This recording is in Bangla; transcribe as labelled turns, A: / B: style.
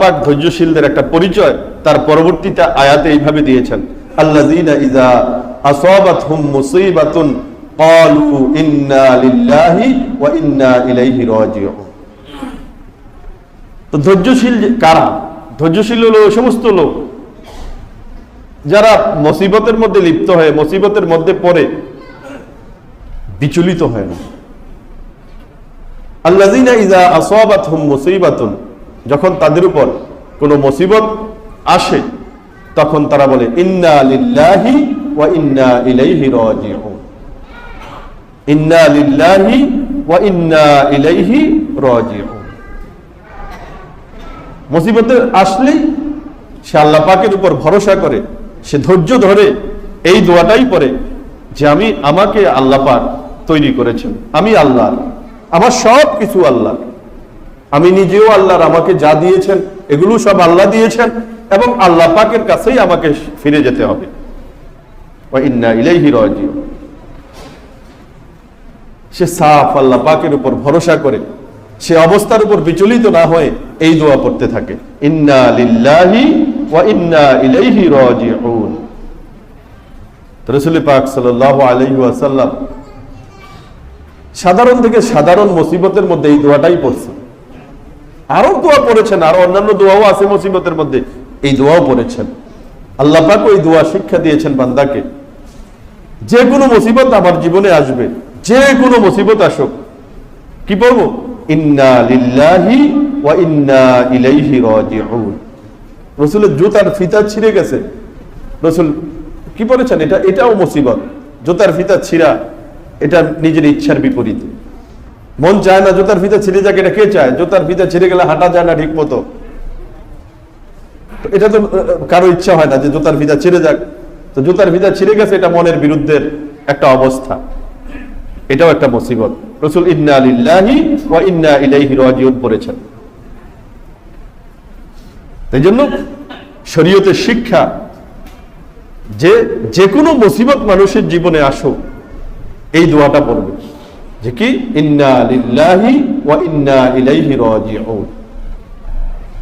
A: পাক ধৈর্যশীলদের একটা পরিচয় তার পরবর্তীতে আয়াতে এইভাবে দিয়েছেন ধৈর্যশীল কারা? ধৈর্যশীল হলো সমস্ত লোক। যারা মুসিবতের মধ্যে লিপ্ত হয়ে, মুসিবতের মধ্যে পড়ে, বিচলিত হয় না। আল্লাযীনা ইযা আসাবাতহুম মুসিবাতুন যখন তাদের উপর কোনো মুসিবত আসে, তখন তারা বলে, ইন্না আসলেই সে আল্লাহ পাকের উপর ভরসা করে, সে ধৈর্য ধরে এই দোয়াটাই পড়ে যে আমি আমাকে আল্লাহ পাক তৈরি করেছেন। আমি আল্লাহ, আমার সব কিছু আল্লাহ। আমি নিজেও আল্লাহর আমাকে যা দিয়েছেন, এগুলো সব আল্লাহ দিয়েছেন এবং আল্লাহ পাকের কাছেই আমাকে ফিরে যেতে হবে। সে সাফ আল্লাহ পাকের উপর ভরসা করে, সে অবস্থার উপর বিচলিত না হয়ে এই দোয়া পড়তে থাকে। ইন্না সাধারণ থেকে সাধারণ মুসিবতের মধ্যে এই দোয়াটাই পড়ছে। আরও দোয়া পড়েছেন, আরও অন্যান্য দোয়াও আছে মুসিবতের মধ্যে। এই দোয়াও পড়েছেন। আল্লাহ পাক ওই দোয়া শিক্ষা দিয়েছেন বান্দাকে। যে কোনো মুসিবত আমার জীবনে আসবে, যে কোনো মুসিবত আসুক। কি পড়ব? ইন্না লিল্লাহি ওয়া ইন্না ইলাইহি রাজিউন। রসুলের জুতার ফিতা ছিঁড়ে গেছে। রসুল কি বলেছেন এটা? এটাও মুসিবত। জুতার ফিতা ছিঁড়া, এটা নিজের ইচ্ছার বিপরীত। মন চায় না, জুতার ফিতা ছিঁড়ে যাক, এটা কে চায়? জুতার ফিতা ছিঁড়ে গেলে হাঁটা যায় না ঠিক মতো। এটা তো কারও ইচ্ছা হয় না যে জুতার ফিতা ছিঁড়ে যাক। তো জুতার ফিতা ছিঁড়ে গেছে, এটা মনের বিরুদ্ধের একটা অবস্থা। এটাও একটা মুসিবত। রসুল ইন্না লিল্লাহি ওয়া ইন্না ইলাইহি রাজিউন পড়েছেন। এই জন্য শরীয়তের শিক্ষা, যে যে কোনো মুসিবত মানুষের জীবনে আসুক, এই দোয়াটা পড়বে। যে কি ইন্না লিল্লাহি ওয়া ইন্না ইলাইহি রাজিউন